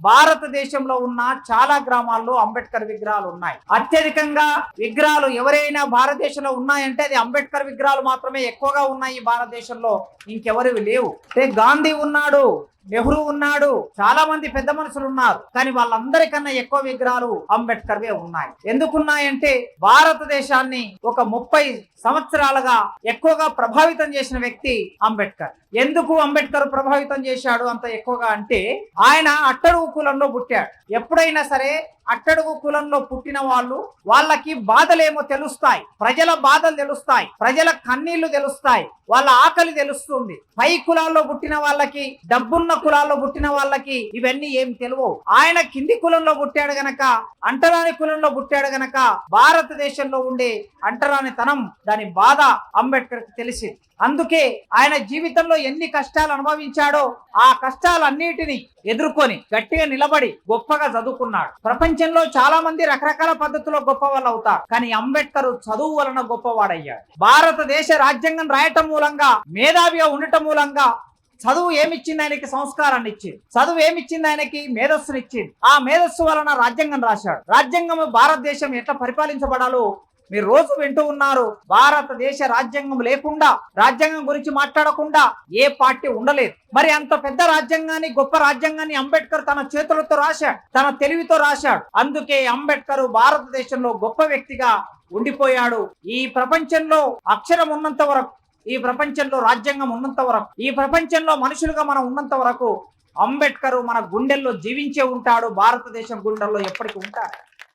భారతదేశంలో ఉన్న చాలా గ్రామాల్లో అంబేద్కర్ విగ్రహాలు ఉన్నాయి. అత్యధికంగా విగ్రహాలు ఎవరైనా భారతదేశంలో ఉన్నాయంటే అది అంబేద్కర్ విగ్రహాలు మాత్రమే ఎక్కువగా ఉన్నాయి భారతదేశంలో. ఇంకెవరివి లేవు. అంటే గాంధీ ఉన్నాడు. నెహ్రూ ఉన్నాడు. చాలా మంది పెద్ద మనుషులు ఉన్నారు. కానీ వాళ్ళందరికన్నా ఎక్కువ విగ్రహాలు అంబేద్కర్వే ఉన్నాయి. ఎందుకున్నాయంటే భారతదేశాన్ని ఒక ముప్పై సంవత్సరాలుగా ఎక్కువగా ప్రభావితం చేసిన వ్యక్తి అంబేద్కర్. ఎందుకు అంబేద్కర్ ప్రభావితం చేశాడు అంత ఎక్కువగా అంటే ఆయన అట్టడుగు కులంలో పుట్టాడు. ఎప్పుడైనా సరే అట్టడుగు కులంలో పుట్టిన వాళ్ళు వాళ్ళకి బాధలేమో తెలుస్తాయి. ప్రజల బాధలు తెలుస్తాయి. ప్రజల కన్నీళ్ళు తెలుస్తాయి. వాళ్ళ ఆకలి తెలుస్తుంది. పై కులాల్లో పుట్టిన వాళ్ళకి డబ్బున్న కులాల్లో పుట్టిన వాళ్ళకి ఇవన్నీ ఏం తెలియవు. ఆయన కింది కులంలో పుట్టాడు గనక అంటరాని కులంలో పుట్టాడు గనక భారతదేశంలో ఉండే అంటరానితనం దాని బాధ అంబేద్కర్ తెలిసి అందుకే ఆయన జీవితంలో ఎన్ని కష్టాలు అనుభవించాడో ఆ కష్టాలన్నిటిని ఎదుర్కొని గట్టిగా నిలబడి గొప్పగా చదువుకున్నాడు. ప్రపంచంలో చాలా మంది రకరకాల పద్ధతిలో గొప్ప వాళ్ళు అవుతారు. కానీ అంబేద్కర్ చదువు వలన గొప్పవాడయ్యాడు. భారతదేశ రాజ్యాంగం రాయటం మూలంగా మేధావిగా ఉండటం మూలంగా చదువు ఏమిచ్చింది ఆయనకి సంస్కారాన్ని ఇచ్చింది చదువు ఏమిచ్చింది ఆయనకి మేధస్సును ఇచ్చింది ఆ మేధస్సు వలన రాజ్యాంగం రాశాడు. రాజ్యాంగం భారతదేశం ఎట్లా పరిపాలించబడాలో మీరు రోజు వింటూ ఉన్నారు. భారతదేశ రాజ్యాంగం లేకుండా రాజ్యాంగం గురించి మాట్లాడకుండా ఏ పార్టీ ఉండలేదు. మరి అంత పెద్ద రాజ్యాంగాన్ని గొప్ప రాజ్యాంగాన్ని అంబేద్కర్ తన చేతులతో రాశాడు తన తెలివితో రాశాడు. అందుకే అంబేద్కర్ భారతదేశంలో గొప్ప వ్యక్తిగా ఉండిపోయాడు. ఈ ప్రపంచంలో అక్షరం ఉన్నంత వరకు ఈ ప్రపంచంలో రాజ్యాంగం ఉన్నంత వరకు ఈ ప్రపంచంలో మనుషులుగా మనం ఉన్నంత వరకు అంబేద్కర్ మన గుండెల్లో జీవించే ఉంటాడు భారతదేశం గుండెల్లో ఎప్పటికీ ఉంటాడు.